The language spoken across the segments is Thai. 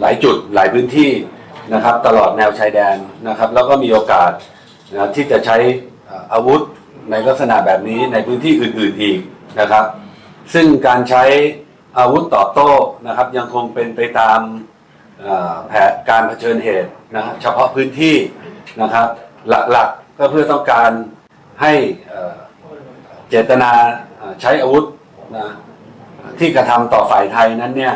หลายจุดหลายพื้นที่นะครับตลอดแนวชายแดนนะครับ แล้วก็มีโอกาสนะที่จะใช้อาวุธในลักษณะแบบนี้ในพื้นที่อื่นๆอีกนะครับ ซึ่งการใช้อาวุธตอบโต้นะครับ ยังคงเป็นไปตามแผนการเผชิญเหตุนะเฉพาะพื้นที่นะครับ หลักๆก็เพื่อต้องการให้เจตนาใช้อาวุธนะที่กระทำต่อฝ่ายไทยนั้นเนี่ย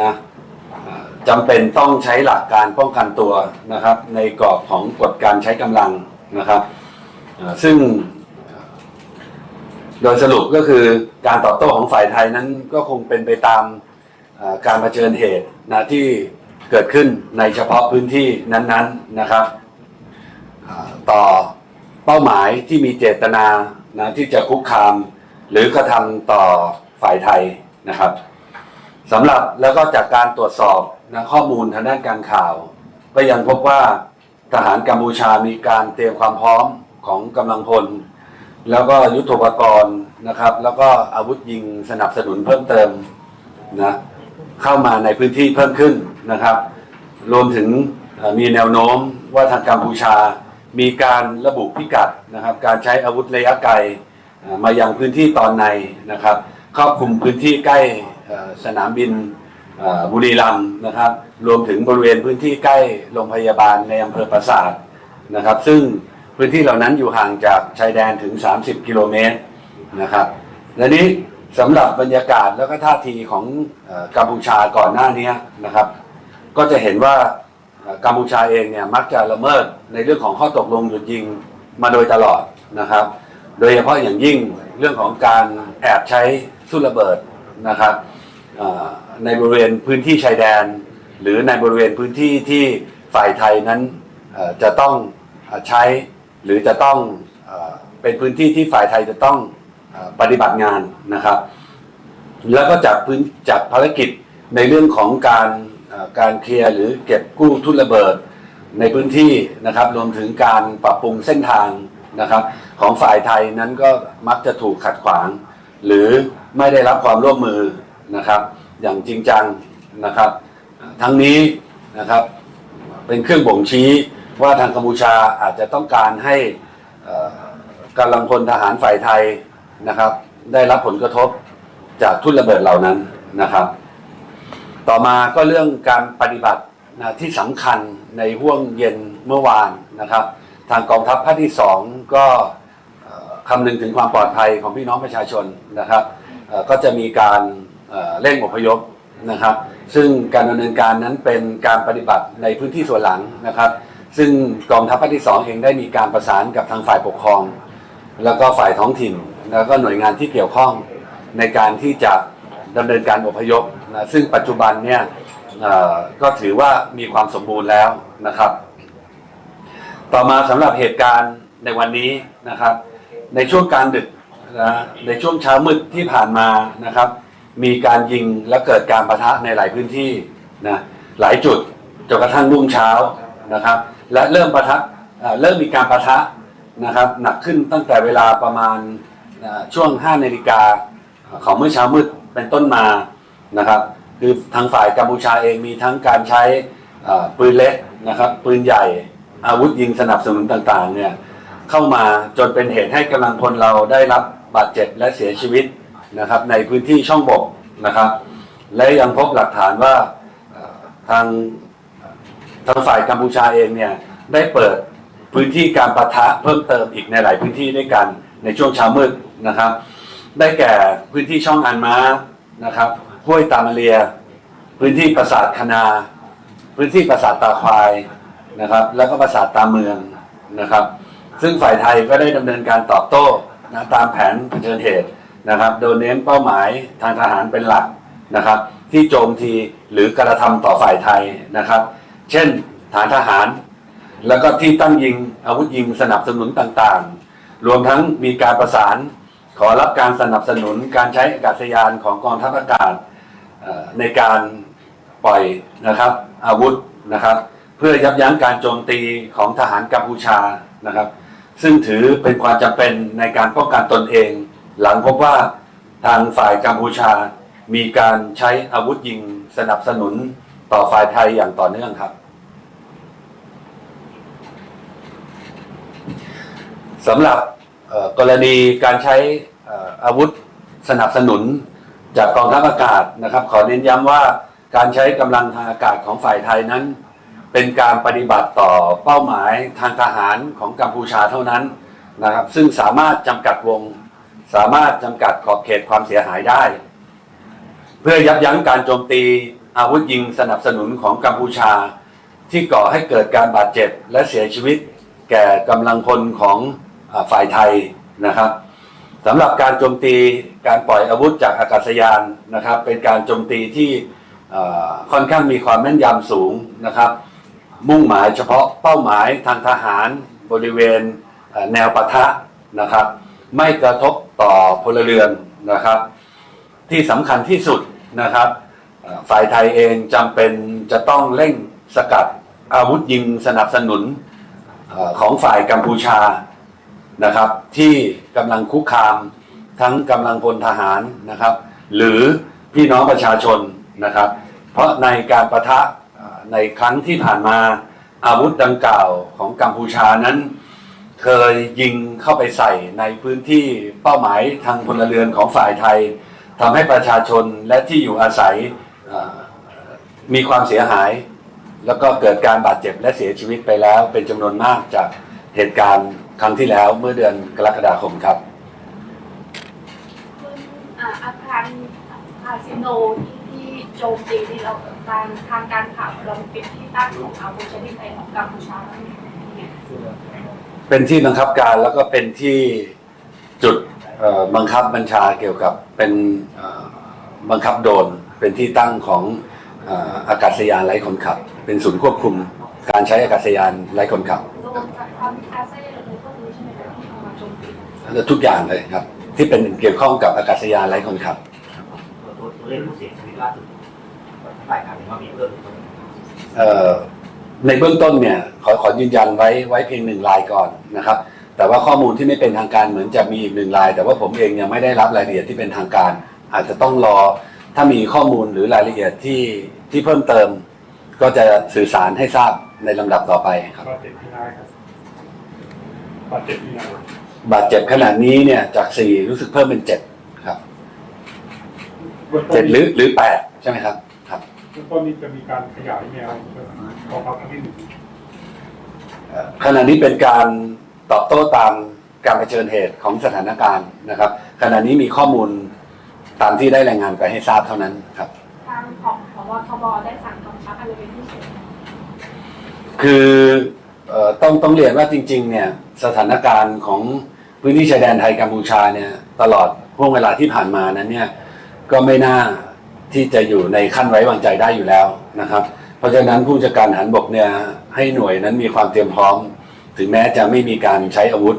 นะ จำเป็นต้องใช้หลักการป้องกันตัวนะครับ ในกรอบของกฎการใช้กำลังนะครับซึ่ง โดยสรุปก็คือการตอบโต้ของฝ่ายไทยนั้นก็คงเป็นไปตามการเผชิญเหตุนะที่เกิดขึ้นในเฉพาะพื้นที่นั้นๆนะครับต่อเป้าหมายที่มีเจตนานะที่จะคุกคาม หรือกระทำต่อฝ่ายไทยนะครับสำหรับแล้วก็จากการตรวจสอบ นะข้อมูลทางด้านการข่าว ก็ยังพบว่าทหารกัมพูชามีการเตรียมความพร้อมของกำลังพล แล้วก็ยุทโธปกรณ์นะครับ แล้วก็อาวุธยิงสนับสนุนเพิ่มเติมนะเข้ามาในพื้นที่เพิ่มขึ้นนะครับ รวมถึงมีแนวโน้มว่าทางกัมพูชา มีการระบุพิกัดนะครับ การใช้อาวุธระยะไกลมายังพื้นที่ตอนในนะครับครอบคลุมพื้นที่ใกล้สนามบิน บุรีรัมย์นะครับ รวมถึงบริเวณพื้นที่ใกล้โรงพยาบาลในอำเภอปราสาทนะครับ ซึ่งพื้นที่เหล่านั้นอยู่ห่างจากชายแดนถึง 30 กิโลเมตรนะครับและนี้สำหรับบรรยากาศแล้วก็ท่าทีของกัมพูชาก่อนหน้านี้นะครับ ก็จะเห็นว่ากัมพูชาเองเนี่ยมักจะละเมิดในเรื่องของข้อตกลงหยุดยิงมาโดยตลอดนะครับ โดยเฉพาะอย่างยิ่งเรื่องของการแอบใช้ทุ่นระเบิดนะครับ ในบริเวณพื้นที่ชายแดน หรือในบริเวณพื้นที่ที่ฝ่ายไทยนั้นจะต้องใช้หรือจะต้องเป็นพื้นที่ที่ฝ่ายไทยจะต้องปฏิบัติงานนะครับ แล้วก็จากพื้นจากภารกิจในเรื่องของการการเคลียร์หรือเก็บกู้ทุ่นระเบิดในพื้นที่นะครับ รวมถึงการปรับปรุงเส้นทางนะครับ ของฝ่ายไทยนั้นก็มักจะถูกขัดขวาง หรือไม่ได้รับความร่วมมือ นะครับ อย่างจริงจังนะครับ ทั้งนี้นะครับเป็นเครื่องบ่งชี้ว่าทางกัมพูชาอาจจะต้องการให้กำลังพลทหารฝ่ายไทยนะครับ ได้รับผลกระทบจากทุ่นระเบิดเหล่านั้นนะครับ ต่อมาก็เรื่องการปฏิบัตินะที่สำคัญในห่วงเย็นเมื่อวานนะครับ ทางกองทัพภาคที่สองก็คำนึงถึงความปลอดภัยของพี่น้องประชาชนนะครับก็จะมีการ เเร่งอพยพนะครับ ซึ่งการดำเนินการนั้นเป็นการปฏิบัติในพื้นที่ส่วนหลังนะครับ ซึ่งกองทัพภาคที่สองเองได้มีการประสานกับทางฝ่ายปกครอง แล้วก็ฝ่ายท้องถิ่น แล้วก็หน่วยงานที่เกี่ยวข้องในการที่จะดำเนินการอพยพนะซึ่งปัจจุบันเนี่ยก็ถือว่ามีความสมบูรณ์แล้วนะครับ ต่อมาสำหรับเหตุการณ์ในวันนี้นะครับ ในช่วงกลางดึกนะในช่วงเช้ามืดที่ผ่านมานะครับ มีการยิงและเกิดการประทะในหลายพื้นที่นะหลายจุดจนกระทั่งรุ่งเช้านะครับ และเริ่มประทะเริ่มมีการประทะนะครับ หนักขึ้นตั้งแต่เวลาประมาณช่วง5นาฬิกาของเมื่อเช้ามืดเป็นต้นมานะครับ คือทางฝ่ายกัมพูชาเองมีทั้งการใช้ปืนเล็กนะครับ ปืนใหญ่อาวุธยิงสนับสนุนต่างๆเนี่ยเข้ามาจนเป็นเหตุให้กำลังพลเราได้รับบาดเจ็บและเสียชีวิต นะครับในพื้นที่ช่องบกนะครับ และยังพบหลักฐานว่าทางทางฝ่ายกัมพูชาเองเนี่ยได้เปิดพื้นที่การปะทะเพิ่มเติมอีกในหลายพื้นที่ด้วยกันในช่วงเช้ามืดนะครับ ได้แก่พื้นที่ช่องอันม้านะครับห้วยตามาเรีย พื้นที่ปราสาทคณา พื้นที่ปราสาทตาควายนะครับ แล้วก็ปราสาทตาเมืองนะครับ ซึ่งฝ่ายไทยก็ได้ดำเนินการตอบโต้นะตามแผนเผชิญเหตุ นะครับ โดยเน้นเป้าหมายทางทหารเป็นหลักนะครับ ที่โจมตีหรือกระทำต่อฝ่ายไทยนะครับ เช่นฐานทหาร แล้วก็ที่ตั้งยิงอาวุธยิงสนับสนุนต่างๆ รวมทั้งมีการประสาน ขอรับการสนับสนุนการใช้อากาศยานของกองทัพอากาศในการปล่อยนะครับอาวุธนะครับเพื่อยับยั้งการโจมตีของทหารกัมพูชานะครับ ซึ่งถือเป็นความจำเป็นในการป้องกันตนเอง หลังพบว่าทางฝ่ายกัมพูชา มีการใช้อาวุธยิงสนับสนุนต่อฝ่ายไทยอย่างต่อเนื่องครับสำหรับกรณีการใช้อาวุธสนับสนุนจากกองทัพอากาศนะครับ ขอเน้นย้ำว่าการใช้กำลังทางอากาศของฝ่ายไทยนั้น เป็นการปฏิบัติต่อเป้าหมายทางทหารของกัมพูชาเท่านั้นนะครับ ซึ่งสามารถจำกัดวง สามารถจำกัดขอบเขตความเสียหายได้ เพื่อยับยั้งการโจมตีอาวุธยิงสนับสนุนของกัมพูชา ที่ก่อให้เกิดการบาดเจ็บและเสียชีวิต แก่กำลังพลของอฝ่ายไทยนะครับสำหรับการโจมตีการปล่อยอาวุธจากอากาศยานนะครับ เป็นการโจมตีที่ค่อนข้างมีความแม่นยำสูงนะครับ มุ่งหมายเฉพาะเป้าหมายทางทหารบริเวณแนวปะทะนะครับ ไม่กระทบต่อพลเรือนนะครับ ที่สำคัญที่สุดนะครับฝ่ายไทยเองจำเป็นจะต้องเร่งสกัดอาวุธยิงสนับสนุนของฝ่ายกัมพูชานะครับ ที่กำลังคุกคามทั้งกำลังพลทหารนะครับ หรือพี่น้องประชาชนนะครับ เพราะในการประทะในครั้งที่ผ่านมาอาวุธดังกล่าวของกัมพูชานั้น เคยยิงเข้าไปใส่ในพื้นที่เป้าหมายทางพลเรือนของฝ่ายไทยทำให้ประชาชนและที่อยู่อาศัยมีความเสียหาย แล้วก็เกิดการบาดเจ็บและเสียชีวิตไปแล้ว เป็นจำนวนมากจากเหตุการณ์ครั้งที่แล้วเมื่อเดือนกรกฎาคมครับอาคารคาสิโนที่โจมตีที่เราทางทางการข่าวเราเป็นที่ตั้งของอาวุธชนิดใดของกัมพูชา เนี่ยเป็นที่บังคับการแล้วก็เป็นที่จุดเอ่อบังคับบัญชาเกี่ยวกับเป็นเอ่อบังคับโดรนเป็นที่ตั้งของเอ่ออากาศยานไร้คนขับ เป็นศูนย์ควบคุมการใช้อากาศยานไร้คนขับโดนจากความคาเซ่หรือพวกนี้ใช่ไหมคะที่เอามาโจมตีทุกอย่างเลยครับ ที่เป็นเกี่ยวข้องกับอากาศยานไร้คนขับ ตัวตัวเลขผู้เสียชีวิตล่าสุดเท่าไหร่ครับเห็นว่ามีเพิ่มอีกคนหนึ่งเอ่อ ในเบื้องต้นเนี่ยขอขอยืนยันไว้ไว้เพียงหนึ่งรายก่อนนะครับ แต่ว่าข้อมูลที่ไม่เป็นทางการเหมือนจะมีอีกหนึ่งราย แต่ว่าผมเองยังไม่ได้รับรายละเอียดที่เป็นทางการ อาจจะต้องรอถ้ามีข้อมูลหรือรายละเอียดที่ที่เพิ่มเติม ก็จะสื่อสารให้ทราบในลำดับต่อไปครับบาดเจ็บที่นายครับบาดเจ็บที่นายบาดเจ็บขนาดนี้เนี่ยจากสี่รู้สึกเพิ่มเป็นเจ็ดครับเบื้องต้เจ็นดหรือหรือแปดใช่ไหมครับครับ เบื้องต้นนี้จะมีการขยายแนวกองทัพครั้งที่หนึ่งขณะนี้เป็นการตอบโต้ตามการเผชิญเหตุของสถานการณ์นะครับ ขณะนี้มีข้อมูลตามที่ได้รายงานไปให้ทราบเท่านั้นครับทางของพบทบได้สั่งกำชับอะไรเป็นพิเศษไหมคือเอ่อต้องต้องเรียนว่าจริง ๆ เนี่ยสถานการณ์ของพื้นที่ชายแดนไทยกัมพูชาเนี่ยตลอดห่วงเวลาที่ผ่านมานั้นเนี่ยก็ไม่น่า ที่จะอยู่ในขั้นไว้วางใจได้อยู่แล้วนะครับ เพราะฉะนั้นผู้จัดการทหารบกเนี่ยให้หน่วยนั้นมีความเตรียมพร้อม ถึงแม้จะไม่มีการใช้อาวุธ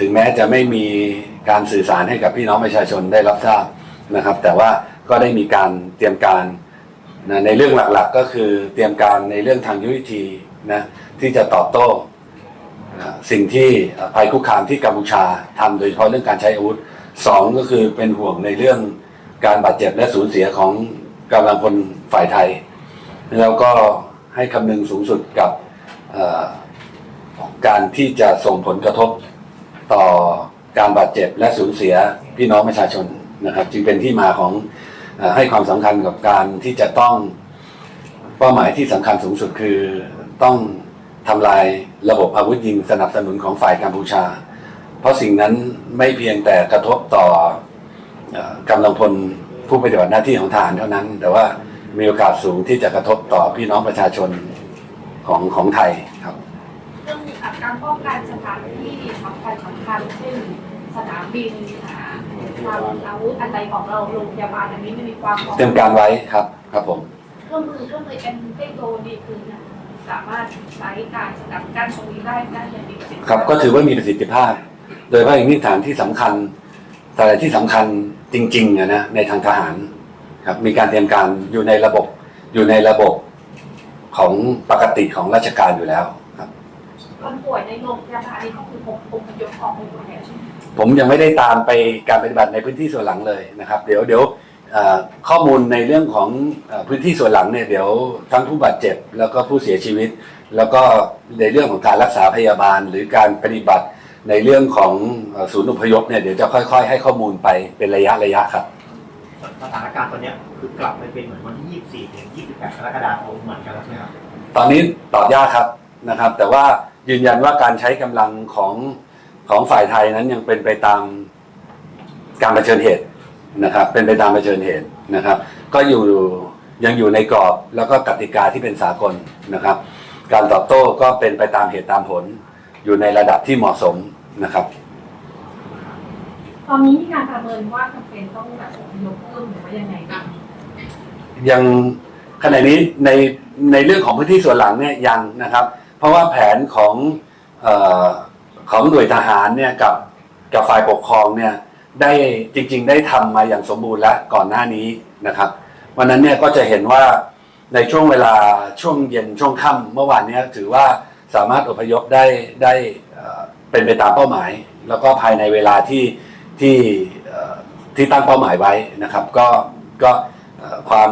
ถึงแม้จะไม่มีการสื่อสารให้กับพี่น้องประชาชนได้รับทราบนะครับ แต่ว่าก็ได้มีการเตรียมการนะในเรื่องหลักๆ ก็คือเตรียมการในเรื่องทางยุทธวิธีนะที่จะตอบโต้สิ่งที่อ่าภัยคุกคามที่กัมพูชาทำโดยเฉพาะเรื่องการใช้อาวุธสองก็คือเป็นห่วงในเรื่อง การบาดเจ็บและสูญเสียของกำลังพลฝ่ายไทย แล้วก็ให้คำนึงสูงสุดกับการที่จะส่งผลกระทบต่อการบาดเจ็บและสูญเสียพี่น้องประชาชนนะครับ จึงเป็นที่มาของอให้ความสำคัญกับการที่จะต้องเป้าหมายที่สำคัญสูงสุดคือต้องทำลายระบบอาวุธยิงสนับสนุนของฝ่ายกัมพูชา เพราะสิ่งนั้นไม่เพียงแต่กระทบต่อ กำลังพลผู้ปฏิบัติหน้าที่ของทหารเท่านั้น แต่ว่ามีโอกาสสูงที่จะกระทบต่อพี่น้องประชาชนของของไทยครับเรื่องการป้องกันสถานที่สำคัญสำคัญเช่นสนามบินหาทางอาวุธอันใดของเราโรงพยาบาลอันนี้ไม่มีความพร้อมเตรียมการไว้ครับ ครับผมเครื่องมือเครื่องมือเอ็นเทคโนดีคือนะสามารถใช้การสกัดกั้นตรงนี้ได้ได้อย่างมีประสิทธิภาพครับก็ถือว่ามีประสิทธิภาพ โดยเฉพาะอย่างนี้ฐานที่สำคัญแต่ละที่สำคัญ จริงๆอะนะในทางทหารครับมีการเตรียมการอยู่ในระบบอยู่ในระบบของปกติของราชการอยู่แล้วครับคนป่วยในโรงพยาบาลนี่ก็คือผมผมยกออกไปหมดแล้วใช่ไหมผมยังไม่ได้ตามไปการปฏิบัติในพื้นที่ส่วนหลังเลยนะครับ เดี๋ยวเดี๋ยวเอ่อข้อมูลในเรื่องของเอ่อพื้นที่ส่วนหลังเนี่ยเดี๋ยวทั้งผู้บาดเจ็บ แล้วก็ผู้เสียชีวิต แล้วก็ในเรื่องของการรักษาพยาบาลหรือการปฏิบัติ ในเรื่องของเอ่อศูนย์อพยพเนี่ยเดี๋ยวจะค่อยๆ ให้ข้อมูลไปเป็นระยะระยะครับ สถานการณ์ตอนเนี้ยคือกลับไปเป็นเหมือนวันที่ 24 ถึง 28 กรกฎาคมเหมือนกันแล้วใช่ไหมครับ ตอนนี้ตอบยากครับนะครับ แต่ว่ายืนยันว่าการใช้กำลังของของฝ่ายไทยนั้นยังเป็นไปตามการเผชิญเหตุนะครับ เป็นไปตามเผชิญเหตุนะครับ ก็อยู่ยังอยู่ในกรอบแล้วก็กติกาที่เป็นสากลนะครับ การตอบโต้ก็เป็นไปตามเหตุตามผล อยู่ในระดับที่เหมาะสมนะครับ ตอนนี้มีการประเมินว่าจำเป็นต้องแบบอพยพเพิ่มหรือว่ายังไงบ้างยังขณะนี้ในในเรื่องของพื้นที่ส่วนหลังเนี่ยยังนะครับ เพราะว่าแผนของเออของหน่วยทหารเนี่ยกับกับฝ่ายปกครองเนี่ยได้จริง ๆ ได้ทำมาอย่างสมบูรณ์แล้วก่อนหน้านี้นะครับวันนั้นเนี่ยก็จะเห็นว่าในช่วงเวลาช่วงเย็นช่วงค่ำเมื่อวานเนี้ถือว่า สามารถอพยพได้ได้เอ่อเป็นไปตามเป้าหมาย แล้วก็ภายในเวลาที่ที่เอ่อที่ตั้งเป้าหมายไว้นะครับ ก็ก็เอ่อความ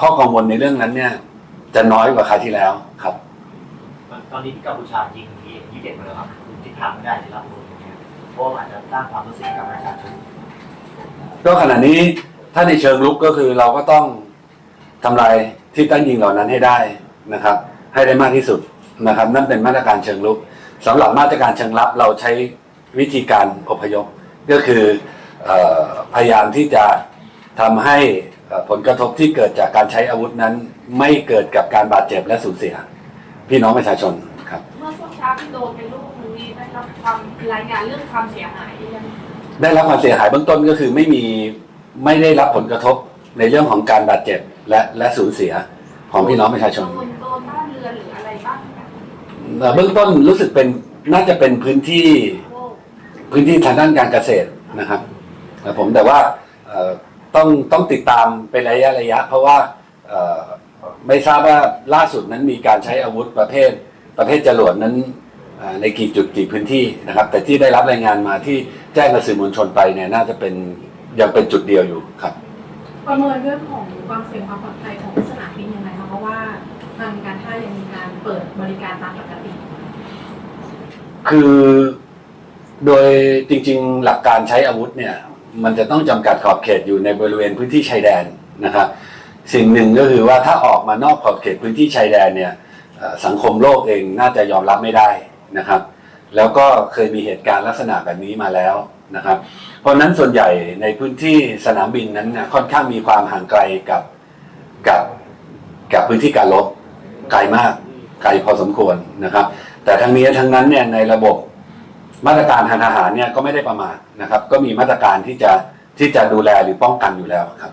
ข้อกังวลในเรื่องนั้นเนี่ยจะน้อยกว่าคราวที่แล้วครับ ตอนนี้ที่กัมพูชายิงทียี่สิบมาแล้วครับคือทิศทางไม่ได้ที่รับรู้อย่างเงี้ยเพราะว่าอาจจะสร้างความรู้สึกกับประชาชนก็ขณะนี้ถ้าในเชิงลุกก็คือเราก็ต้องทำลายที่ตั้งยิงเหล่านั้นให้ได้นะครับ ให้ได้มากที่สุด นะครับนั่นเป็นมาตรการเชิงลุกสำหรับมาตรการเชิงรับเราใช้วิธีการอพยพก็คือเออพยายามที่จะทำให้เอ่อผลกระทบที่เกิดจากการใช้อาวุธนั้น ไม่เกิดกับการบาดเจ็บและสูญเสีย พี่น้องประชาชนครับเมื่อช่วงเช้าที่โดนเป็นลูกนึงนี่ได้รับความรายงานเรื่องความเสียหายยังได้รับความเสียหายเบื้องต้นก็คือไม่มีไม่ได้รับผลกระทบในเรื่องของการบาดเจ็บและและสูญเสียของพี่น้องประชาชน เอ่อเบื้องต้นรู้สึกเป็นน่าจะเป็นพื้นที่พื้นที่ทางด้านการเกษตรนะครับแต่ผมแต่ว่าเอ่อต้องต้องติดตามเป็นระยะระยะ เพราะว่าเอ่อไม่ทราบว่าล่าสุดนั้นมีการใช้อาวุธประเภทประเภทจรวดนั้นเอ่อในกี่จุดกี่พื้นที่นะครับ แต่ที่ได้รับรายงานมาที่แจ้งกับสื่อมวลชนไปเนี่ยน่าจะเป็นยังเป็นจุดเดียวอยู่ครับ ประเมินเรื่องของความเสี่ยงความปลอดภัยของส ทางการท่ายังมีการเปิดบริการตามปกติ คือโดยจริง ๆ หลักการใช้อาวุธเนี่ย มันจะต้องจำกัดขอบเขตอยู่ในบริเวณพื้นที่ชายแดนนะครับ สิ่งหนึ่งก็คือว่าถ้าออกมานอกขอบเขตพื้นที่ชายแดนเนี่ยสังคมโลกเองน่าจะยอมรับไม่ได้นะครับ แล้วก็เคยมีเหตุการณ์ลักษณะแบบนี้มาแล้วนะครับ เพราะนั้นส่วนใหญ่ในพื้นที่สนามบินนั้นนะค่อนข้างมีความห่างไกลกับกับกับพื้นที่การรบ ไกลมากไกลพอสมควรนะครับ แต่ทั้งนี้ทั้งนั้นเนี่ยในระบบมาตรการทางทหารเนี่ยก็ไม่ได้ประมาทนะครับ ก็มีมาตรการที่จะที่จะดูแลหรือป้องกันอยู่แล้วครับ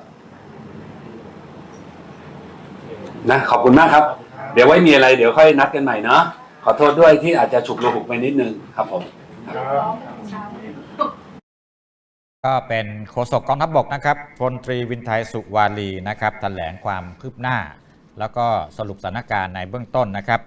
นะขอบคุณมากครับ เดี๋ยวไว้มีอะไรเดี๋ยวค่อยนัดกันใหม่เนาะขอโทษด้วยที่อาจจะฉุกระหุกไปนิดนึงครับผมร้องเช้าก็เป็นโฆษกกองทัพบกนะครับพลตรีวินไทยสุวารีนะครับแถลงความคืบหน้า แล้วก็สรุปสถานการณ์ในเบื้องต้นนะครับ